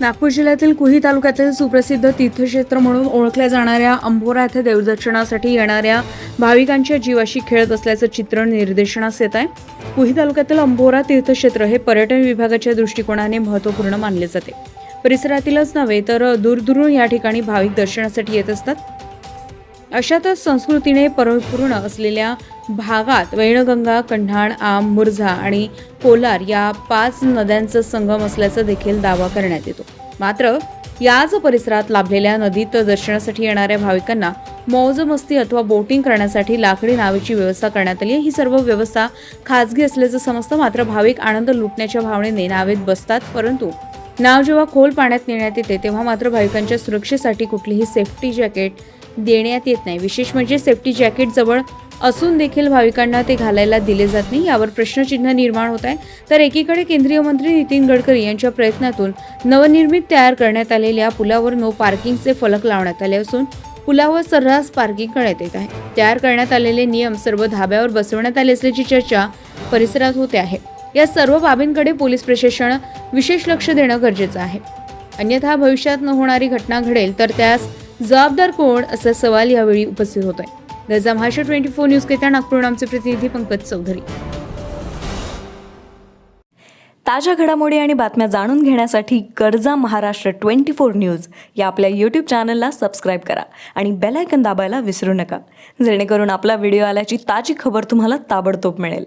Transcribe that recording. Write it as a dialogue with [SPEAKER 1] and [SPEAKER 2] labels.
[SPEAKER 1] नागपूर जिल्ह्यातील कुही तालुक्यातील सुप्रसिद्ध तीर्थक्षेत्र म्हणून ओळखल्या जाणाऱ्या अंबोरा येथे देवदर्शनासाठी येणाऱ्या भाविकांच्या जीवाशी खेळत असल्याचं चित्रण निर्देशनास येत आहे. कुही तालुक्यातील अंबोरा तीर्थक्षेत्र हे पर्यटन विभागाच्या दृष्टिकोनाने महत्त्वपूर्ण मानले जाते. परिसरातीलच नव्हे तर दूरदूरून या ठिकाणी भाविक दर्शनासाठी येत असतात. अशातच संस्कृतीने परिपूर्ण असलेल्या भागात वैणगंगा कंढाण आम मुरझा आणि कोलार या पाच नद्यांचा संगम असल्याचा देखील दावा करण्यात येतो. मात्र याच परिसरात लाभलेल्या नदीत दर्शनासाठी येणाऱ्या भाविकांना मौज मस्ती अथवा बोटिंग करण्यासाठी लाकडी नावेची व्यवस्था करण्यात आली आहे. ही सर्व व्यवस्था खाजगी असल्याचं समजतं. मात्र भाविक आनंद लुटण्याच्या भावनेने नावेत बसतात. परंतु नाव जेव्हा खोल पाण्यात नेण्यात येते तेव्हा मात्र भाविकांच्या सुरक्षेसाठी कुठलीही सेफ्टी जॅकेट देण्यात येत नाही. विशेष म्हणजे सेफ्टी जॅकेट जवळ असून देखील भाविकांना ते घालायला दिले जात नाही. यावर प्रश्नचिन्ह निर्माण होत आहे. तर एकीकडे केंद्रीय मंत्री नितीन गडकरी यांच्या प्रयत्नातून नवनिर्मित तयार करण्यात आलेल्या पुलावर नो पार्किंगचे फलक लावण्यात आले असून पुलावर सर्रास पार्किंग करण्यात येत आहे. तयार करण्यात आलेले नियम सर्व धाब्यावर बसवण्यात आले असल्याची चर्चा परिसरात होते आहे. या सर्व बाबींकडे पोलीस प्रशासन विशेष लक्ष देणं गरजेचं आहे. अन्यथा भविष्यात न होणारी घटना घडेल तर त्यास जबाबदार कोण असा सवाल यावेळी उपस्थित होतोय. गजा महाराष्ट्र ट्वेंटी फोर न्यूज करता नागपूर आमचे प्रतिनिधी पंकज चौधरी.
[SPEAKER 2] ताज्या घडामोडी आणि बातम्या जाणून घेण्यासाठी गरजा महाराष्ट्र ट्वेंटी फोर न्यूज या आपल्या यूट्यूब चॅनलला सबस्क्राईब करा आणि बेलायकन दाबायला विसरू नका. जेणेकरून आपला व्हिडिओ आल्याची ताजी खबर तुम्हाला ताबडतोब मिळेल.